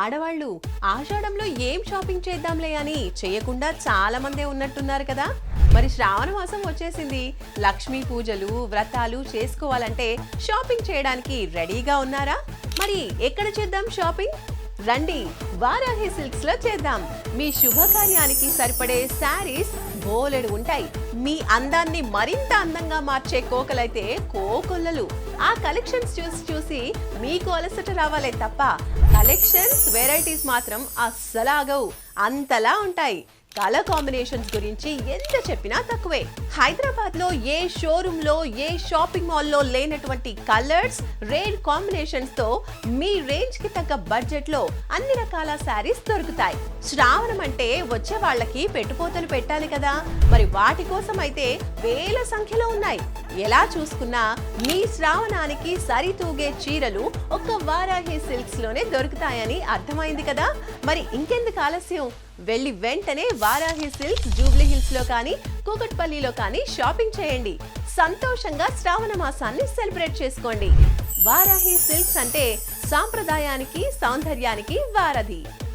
ఆడవాళ్ళు ఆషాఢంలో ఏం షాపింగ్ చేద్దాంలే అని చేయకుండా చాలా మందే ఉన్నట్టున్నారు కదా. మరి శ్రావణ మాసం వచ్చేసింది. లక్ష్మీ పూజలు వ్రతాలు చేసుకోవాలంటే షాపింగ్ చేయడానికి రెడీగా ఉన్నారా? మరి ఎక్కడ చేద్దాం షాపింగ్? రండి వారాహి సిల్క్స్లో చేద్దాం. మీ శుభకార్యానికి సరిపడే శారీస్ బోలెడు ఉంటాయి. మీ అందాన్ని మరింత అందంగా మార్చే కోకలైతే కోకొల్లలు. ఆ కలెక్షన్స్ చూసి చూసి మీకు అలసట రావాలే తప్ప కలెక్షన్స్ వెరైటీస్ మాత్రం అస్సలాగవు. అంతలా ఉంటాయి. కలర్ కాంబినేషన్స్ గురించి ఎంత చెప్పినా తక్కువే. హైదరాబాద్లో ఏ షోరూమ్లో ఏ షాపింగ్ మాల్లో లేనటువంటి కలర్స్ రేర్ కాంబినేషన్స్తో మీ రేంజ్కి తగ్గ బడ్జెట్లో అన్ని రకాల శారీస్ దొరుకుతాయి. శ్రావణం అంటే వచ్చే వాళ్ళకి పెట్టుపోతలు పెట్టాలి కదా. మరి వాటి కోసం అయితే వేల సంఖ్యలో ఉన్నాయి. ఎలా చూసుకున్నా మీ శ్రావణానికి సరితూగే చీరలు ఒక్క వారాహి సిల్క్స్లోనే దొరుకుతాయని అర్థమైంది కదా? మరి ఇంకెందుకు ఆలస్యం? వెళ్ళి వెంటనే వారాహి సిల్క్స్ జూబ్లీ హిల్స్లో కానీ కూకట్పల్లిలో కానీ షాపింగ్ చేయండి. సంతోషంగా శ్రావణ మాసాన్ని సెలబ్రేట్ చేసుకోండి. వారాహి సిల్క్స్ అంటే సాంప్రదాయానికి సౌందర్యానికి వారధి.